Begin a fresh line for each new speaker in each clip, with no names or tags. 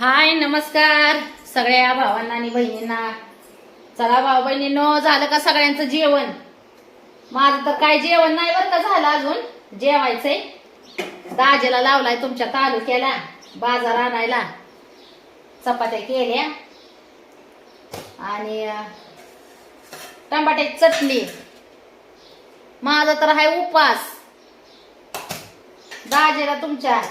हाय नमस्कार सगळ्या भावांना आणि बहिणींना. चला भाऊ बहिणींनो झालं का सगळ्यांचं जेवण? माझं तर काय जेवण नाही बरं का झालं अजून. जेवायचंय. दाजेला लावलाय तुमच्या तालुक्याला बाजार आणायला. चपात्या केल्या. आणि टमाट्याची चटणी. माझा तर आहे उपास. दाजेला तुमच्या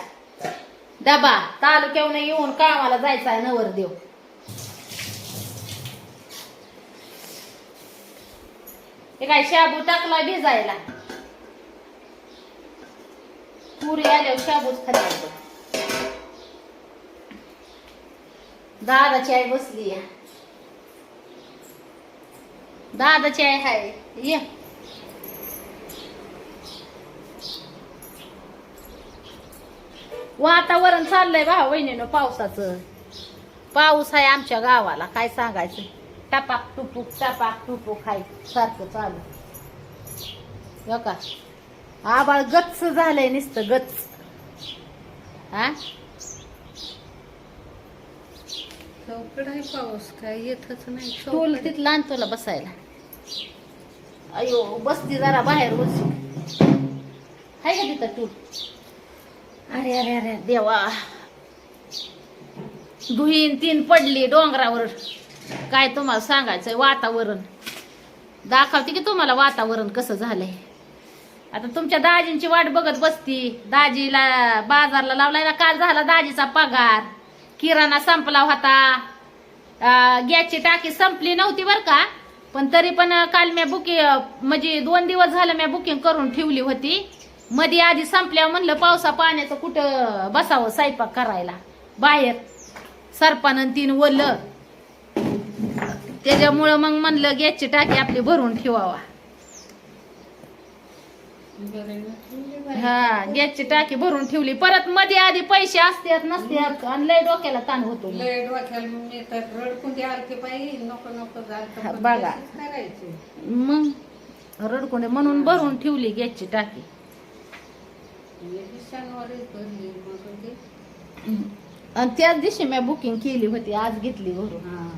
डबा तालुक्याहून येऊन कामाला जायचा आहे नवरदेव. हे काय शाबू टाकला भिजायला? पुरी आल्यावर शाबूच खाल्ला दादाची आई बसली दादाची आई हाय. ये. वातावरण चाललंय भाऊ बहिणीनं पावसाचं. पाऊस आहे आमच्या गावाला काय सांगायचं? टपाक टुपूक टपाक टुपूक हाय सारखं चालू. हो का? आबाळ गच्च झालंय नुसतं गच्च. हा?
आहे पाऊस काय येतच नाही
टूल
चौकड.
तिथला आण तुला बसायला. अयो बसती जरा बाहेर बसू. हाय का तिथं टूल? अरे अरे अरे देवा. धुईन तीन पडली डोंगरावर. काय तुम्हाला सांगायचंय? वातावरण. दाखवते की तुम्हाला वातावरण कसं झालंय? आता तुमच्या दाजींची वाट बघत बसती. दाजीला बाजारला लावलाय ना काल झाला दाजीचा पगार. किराणा संपला होता. गॅसची टाकी संपली नव्हती बर का? पण तरी पण काल मी बुकिंग म्हणजे दोन दिवस झालं मी बुकिंग करून ठेवली होती. मध्ये आधी संपल्यावर म्हणलं पावसा पाण्याचं कुठं बसावं स्वयंपाक करायला? बाहेर. सरपानं तीन वलं त्याच्यामुळं मग म्हणलं गॅसची टाकी आपली भरून ठेवावा. हा गॅसची टाकी भरून ठेवली. परत मध्ये आधी पैसे असतात नसतात आणि लय डोक्याला ताण होतो.
लय डोक्याला मग येतात रडकून द्या आरती पाहिजे नको नको झालं तर पण
बघा.
करायची.
मग रडकोंडे म्हणून भरून ठेवली गॅसची टाकी
हे दिवसांवरच भरली मग ते
आणि त्याच दिवशी मी बुकिंग केली होती आज घेतली भरून
हा.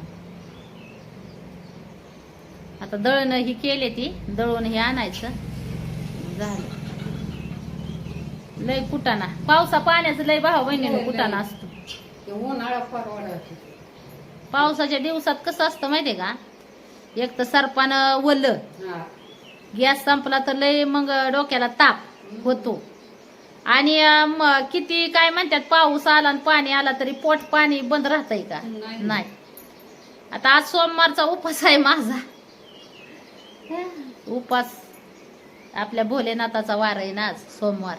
आता दळण ही केली ती दळून हे आणायचं. झालं. लय कुटाणा. पावसा पाण्याचं लय भाऊ बहिणीनं
लय,
कुटाणा. असतो.
उन्हाळा
पावसाच्या दिवसात कसं असतं माहितीये का? एक तर सरपानं
हा.
गॅस संपला तर लय मग डोक्याला ताप होतो. आणि म- किती काय म्हणतात पाऊस आला आणि पाणी आला तरी पोट पाणी बंद राहतंय का?
नाही.
नाही. आता आज सोमवारचा उपास आहे माझा. उपास आपल्या भोलेनाथाचा वार आहे ना आज सोमवार.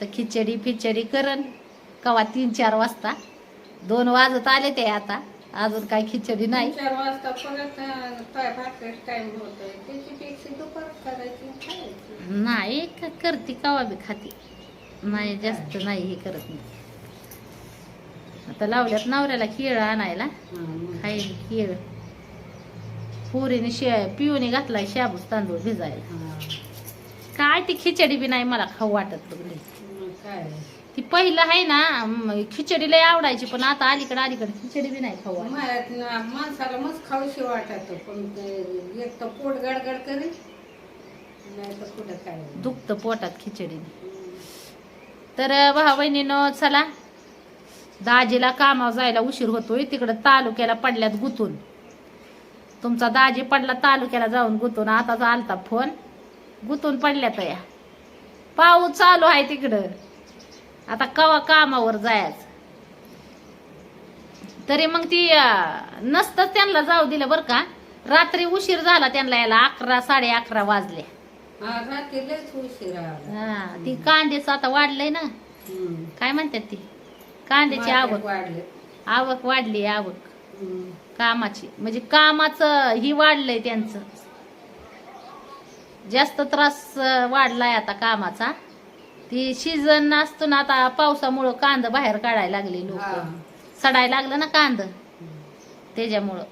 तर खिचडी फिचडी करण कवा तीन चार वाजता. दोन वाजत आले ते आता. अजून काय खिचडी नाही.
चार वाजता परत काय भाकरी टाइम होतोय. त्याच्यापेक्षा दुपार करायची आणि खायची.
नाही क- करते कवा बी खाते. नाही जास्त नाही हे करत नाही. आता लावल्यात नवऱ्याला केळ आणायला.
हा, मग.
खाईल केळ पुरीने शे पिऊने घातलाय शाबूस तांदूळ भिजायला.
हा.
काय ती खिचडी बी नाही मला खाऊ वाटत बघली
मग काय?
ती पहिलं आहे ना खिचडी लय आवडायची पण आता अलीकडे अलीकडे खिचडी बी नाही खाऊ
माणसाला मस्त खाऊशी वाटत पण एक तर पोट गडगड करी नाही तर कुठं काय
दुखतं पोटात खिचडीने तर भाऊ बहिणीनं चला. दाजीला कामावर जायला उशीर होतोय तिकडं तालुक्याला पडल्यात गुतून. तुमचा दाजी पडला तालुक्याला जाऊन गुतून आताच आलता फोन. गुतून पडल्यात या. पाऊस चालू आहे तिकडं. आता कवा कामावर जायचं? तरी मग ती अं, नसतंच त्यांना जाऊ दिलं बरं का? रात्री उशीर झाला त्यांना यायला अकरा साडे अकरा वाजले.
हा
हा ती कांद्याचं आता वाढलंय ना. काय म्हणतात ती? कांद्याची आवक.
वाढले.
आवक वाढली आवक. कामाची. म्हणजे कामाचं ही वाढलंय त्यांचं. जास्त त्रास वाढलाय आता कामाचा. ती सीझन असतो ना आता पावसामुळं कांद बाहेर काढायला लागले
हा.
लोक सडायला लागलं ना कांद. त्याच्यामुळं.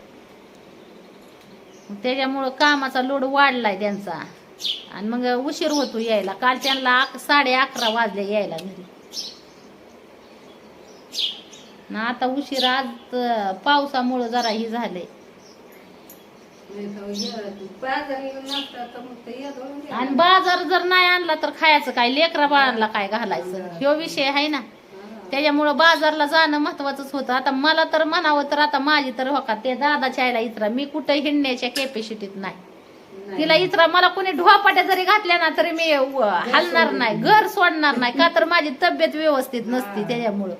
मग त्याच्यामुळं कामाचा लोड वाढलाय त्यांचा. आणि मग उशीर होतो यायला. काल त्यांना अक- साडे अकरा वाजले यायला घरी. ना आता उशीर आज अं, पावसामुळं जरा ही झालंय
नाही तर हे बाजाराला नसता तर मग ते येत होऊन गेलं.
आणि बाजार जर नाही आणला तर खायचं काय? लेकरा बाळांना काय घालायचं? ह्यो विषय आहे ना. त्याच्यामुळं बाजारला जाणं महत्वाचंच होतं. आता मला तर म्हणावं तर आता माझी तर हो का ते दादाच्या आईला इतरा. मी कुठं हिंडण्याच्या कॅपॅसिटीत नाही. तिला इतरा मला कोणी ढोपाट्या जरी घातल्या ना तरी मी हलणार नाही. घर सोडणार नाही. का तर माझी तब्येत व्यवस्थित नसती त्याच्यामुळं.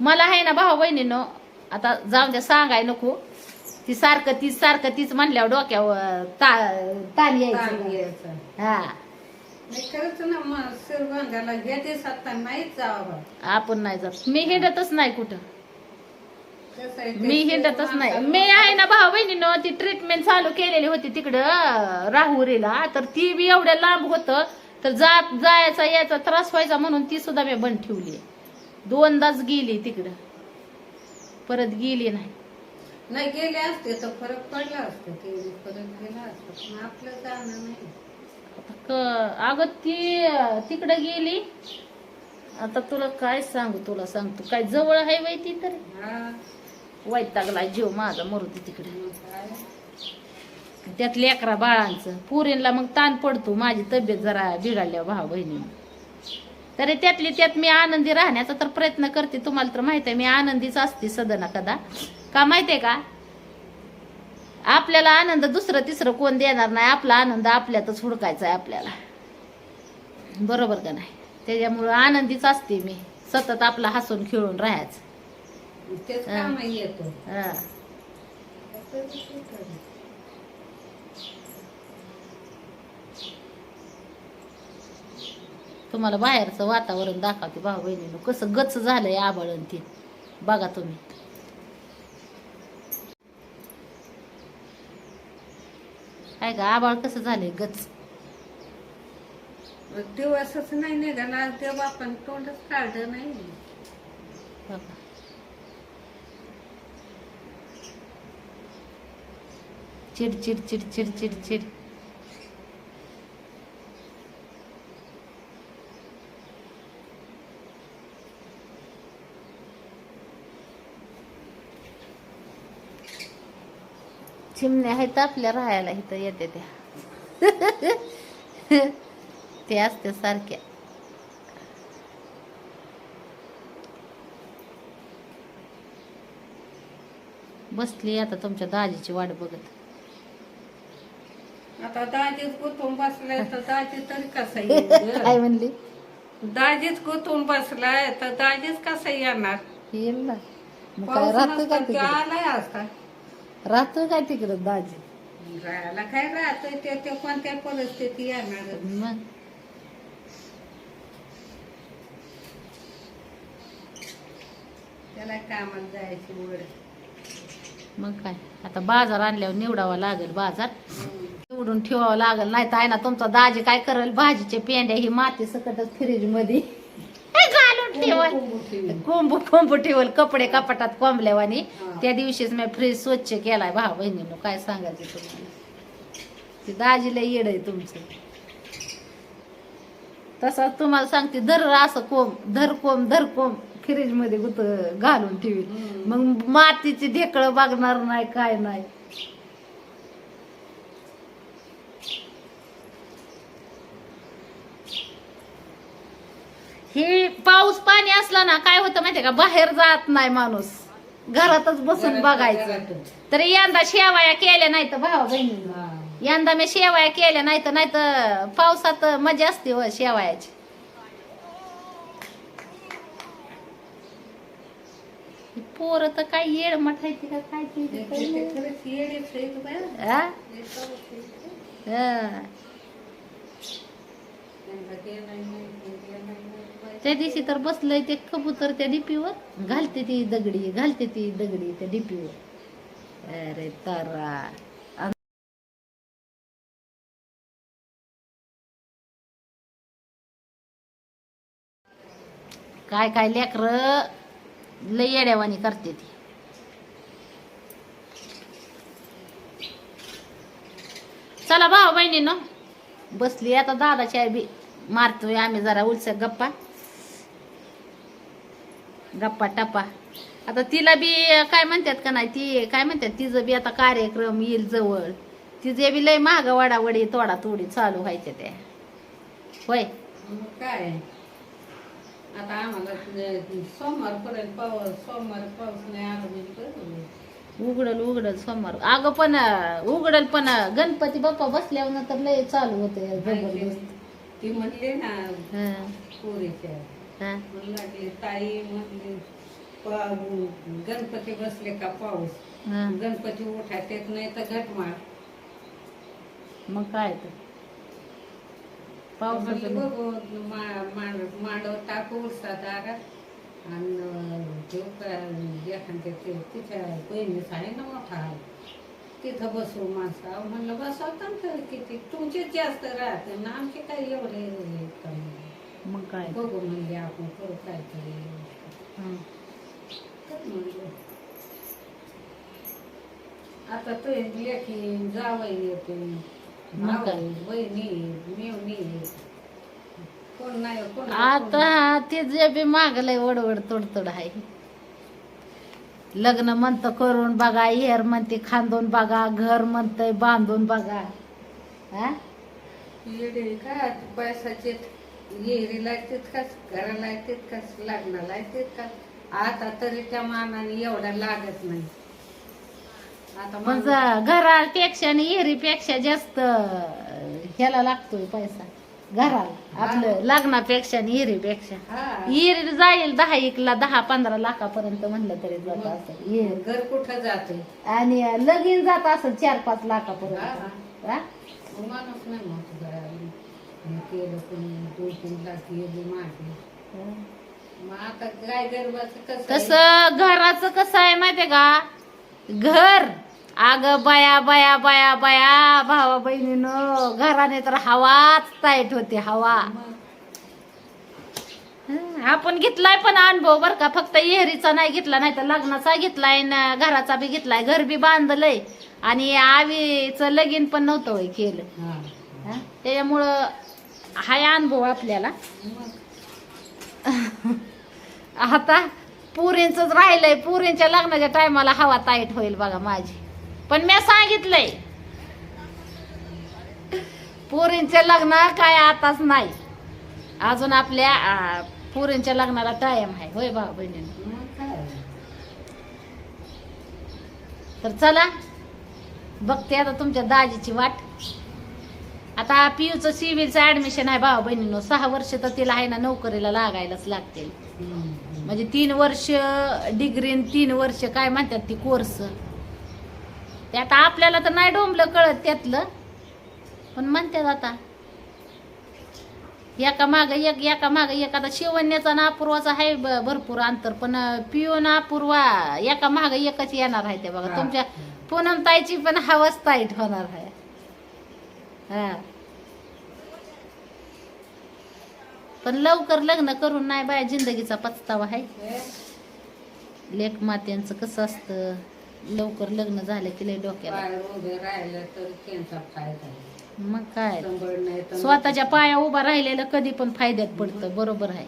मला आहे ना भाऊ बहिणीनं आता जाऊन द्या सांगाय नको. ती सारखं तीच सारखं तीच म्हणल्यावर डोक्यावर ता- ताण
ताण
यायचं. हा.
नाही खरंच ना मग शिरबांधाला हे दिवस आता नाहीच जावं
आपण नाही जात. मी हिंडतच नाही कुठं.
कसं आहे ते
मी हिंडतच नाही. मी आहे ना भाऊ बहिणीनं ती ट्रीटमेंट चालू केलेली होती तिकडं राहुरीला. तर ती बी एवढ्या लांब होतं तर जात जायचा यायचा त्रास व्हायचा म्हणून ती सुद्धा मी बंद ठेवली. दोनदाच गेली तिकडं. परत गेली नाही.
नाही गेले असते तर फरक पडला असतं ते परत गेला असतं पण आपलं जाणं नाही.
क- अगं ती तिकडं गेली. आता तुला काय सांगू तुला सांगतो. काय जवळ आहे वय ती तरी.
हा.
वैतागला जीव माझा मरुती तिकडे.
मग काय?
त्यात लेकरा बाळांचं पुरीला मग ताण पडतो. माझी तब्येत जरा बिघडल्या भाऊ बहिणी तरी त्यातली त्यात मी आनंदी राहण्याचा तर प्रयत्न करते. तुम्हाला तर माहीत आहे मी आनंदीच असते सदना कदा. का माहितीये का? आपल्याला आनंद दुसरं तिसरं कोण देणार नाही. आपला आनंद आपल्यातच हुडकायचा आहे आपल्याला. बरोबर का नाही? त्याच्यामुळं आनंदीच असते मी. सतत आपला हसून खेळून राहायचं.
येतो.
तुम्हाला बाहेरचं वातावरण दाखवते भाऊ बहिणीनं. कसं गच झालंय आबळण ते. बघा तुम्ही. काय का आबाळ कसं झालंय? गच.
दिवसच नाही निघाला. ते बापान तोंडच काढलं नाही.
बघा चिड चिड चिड चिड चिड चिड. चिमण्या आहेत आपल्या राहायला इथं येते त्या. ते असते सारख्या. बसली आता तुमच्या दाजीची वाट बघत.
आता दाजीच गुतून बसलाय तर दाजी तरी कसा
काय? म्हणली?
दाजीच गुतून बसलाय तर दाजीच कसा येणार?
येईल ना.
आलाय असता
राहतो काय तिकडे दाजी?
राहायला काय राहतोय ते ते कोणत्या परिस्थिती येणार
मग?
त्याला कामाला जायची ओढ
मग काय? आता बाजार आणल्यावर निवडावा लागेल बाजार. निवडून ठेवावं लागेल नाही तर आहे ना तुमचा दाजी काय करेल? भाजीचे पेंड्या ही माती सकटच फ्रीजमध्ये. ठेवल कोंबू कोंबू ठेवल कपडे कपाटात कोंबल्यावानी. त्या दिवशीच मी फ्रीज स्वच्छ केलाय. भाऊ बहिणीनं काय सांगायचं तुम्हाला? ते दाजीला येड आहे तुमचं. तसा तुम्हाला सांगते धर असं कोंब धर कोंब धर कोंब फ्रीजमध्ये गुत घालून ठेवी. मग मातीची ढेकळं बघणार नाही काय नाही. हे पाऊस पाणी असला ना काय होतं माहितीये का? बाहेर जात नाही माणूस. घरातच बसून बघायचं. तरी यंदा शेवाया केल्या नाही तर भावा बहिणी यंदा मी शेवाया केल्या नाही तर नाही तर पावसात मजा असते व शेवायाची. ही पोरं तर काय येड मठायची का काय ती. हा? हा. त्या दिवशी तर बसलंय ते कबूतर त्या डीपीवर. घालते ती दगडी घालते ती दगडी त्या डीपीवर. अरे तारा. काय काय लेकर? लय येड्यावानी करते ती. चला भाऊ बहिणी ना बसली आता दादाची आई बी. मारतोय आम्ही जरा उलस गप्पा. गप्पा टप्पा. आता तिला बी काय म्हणतात का नाही ती काय म्हणतात तिचं बी आता कार्यक्रम येईल जवळ. तिचे बी लय महाग वडावडी तोडा तोडी चालू व्हायच्या त्या. होय.
काय? आता आम्हाला सोमवारपर्यंत पाऊस सोमवार पाऊस नाही आला म्हणजे बरं होईल.
उघडल उघडल सोमवार. अगं पण उघडल पण गणपती बाप्पा बसल्यावर तर लय चालू होते जबरदस्त.
ती म्हणली ना पोरीच्या
हं.
लागली ताई म्हणली पा- गणपती बसले का पाऊस?
हं.
गणपती उठायत येत नाही तर घटमाळ
मग काय तर?
म्हणली
पावसाचं
बघू मा- मांड- मांडव टाकू दारात आणि ते एखाद्या ते- तिच्या बहिणीच आहे ना मोठा आहे तिथं बसू माणसं. अहो म्हणलं बसवता ना तर किती? तुमचेच जास्त राहते ना आमचे काही एवढे हे कमी.
मग काय.
बघू म्हणजे आपण करू
हं.
कर म्हणलं. आता ते लेखी जावई येते
मग काय?
भाऊ, बहिणी मेवणी कोण नाही कोण
आता ते जे बी मागलंय वडवड तोडतोड आहे लग्न म्हणतं करून बघा येर म्हणते खांदून बघा घर म्हणतंय बांधून बघा हा
येडे काय पैशाचे येरी लागतात का? घराला का? लग्नाला का? आता तरी त्या मानाने एवढा लागत नाही. आता
ज- घरापेक्षा आणि येरीपेक्षा जास्त ह्याला लागतोय पैसा. घराला आपलं लग्नापेक्षा आणि येरीपेक्षा.
हा.
येरी जाईल दहा एकला दहा पंधरा लाखापर्यंत म्हणलं तरी जात असेल
घर कुठं जाते
आणि लगीन जात असेल चार पाच लाखापर्यंत. हा?
माणूस नाही मग घराला. केलं कोणी दोन तीन लाख गेले मागे. मग आता काय गरबाचं कसं आहे?
कसं घराचं कसं आहे माहितीये का? घर. अग बया बया बया बया भावा बहिणीनं घराने तर हवाच टाईट होते हवा.
मग
हं, आपण घेतलाय पण अनुभव बर का? फक्त येहरीचा नाही घेतला नाही तर लग्नाचा घेतलाय न घराचा बी घेतलाय घर बी बांधलंय. आणि आवीचं लगीन पण नव्हतं होय केलं.
हा.
हं, त्याच्यामुळं हाय अनुभव आपल्याला. आता पुरींचंच राहिलंय पुरींच्या लग्नाच्या टायमाला हवा ताईट होईल बघा माझी. पण मी सांगितलंय पुरींचे लग्न काय आताच नाही. अजून आपल्या पुरींच्या लग्नाला टाइम आहे. होय
बाबा बहिणी
तर चला बघते आता तुमच्या दाजीची वाट. आता पियूचं सिव्हिलचं ऍडमिशन आहे भावा बहिणीनं सहा वर्ष तर तिला आहे ना नोकरीला लागायलाच लागतील. म्हणजे तीन वर्ष डिग्री तीन वर्ष काय म्हणतात ती कोर्स ते आता आपल्याला तर नाही डोंबलं कळत त्यातलं. पण म्हणतात आता एका माग एक एका माग एक. आता शिवण्याचा ना अपूर्वाचा आहे भरपूर अंतर पण पिओ ना अपूर्वा एका माग एकच येणार आहे ते बघा. तुमच्या पूनम ताईची पण हवस ताईट होणार आहे. हा. पण लवकर लग्न करून नाही बाय जिंदगीचा पचतावा आहे? लेख मात्यांचं कसं असतं? लवकर लग्न झालं की लय डोक्याला. मग काय? स्वतःच्या पाया उभा राहिलेलं कधी पण फायद्यात पडतं. बरोबर आहे.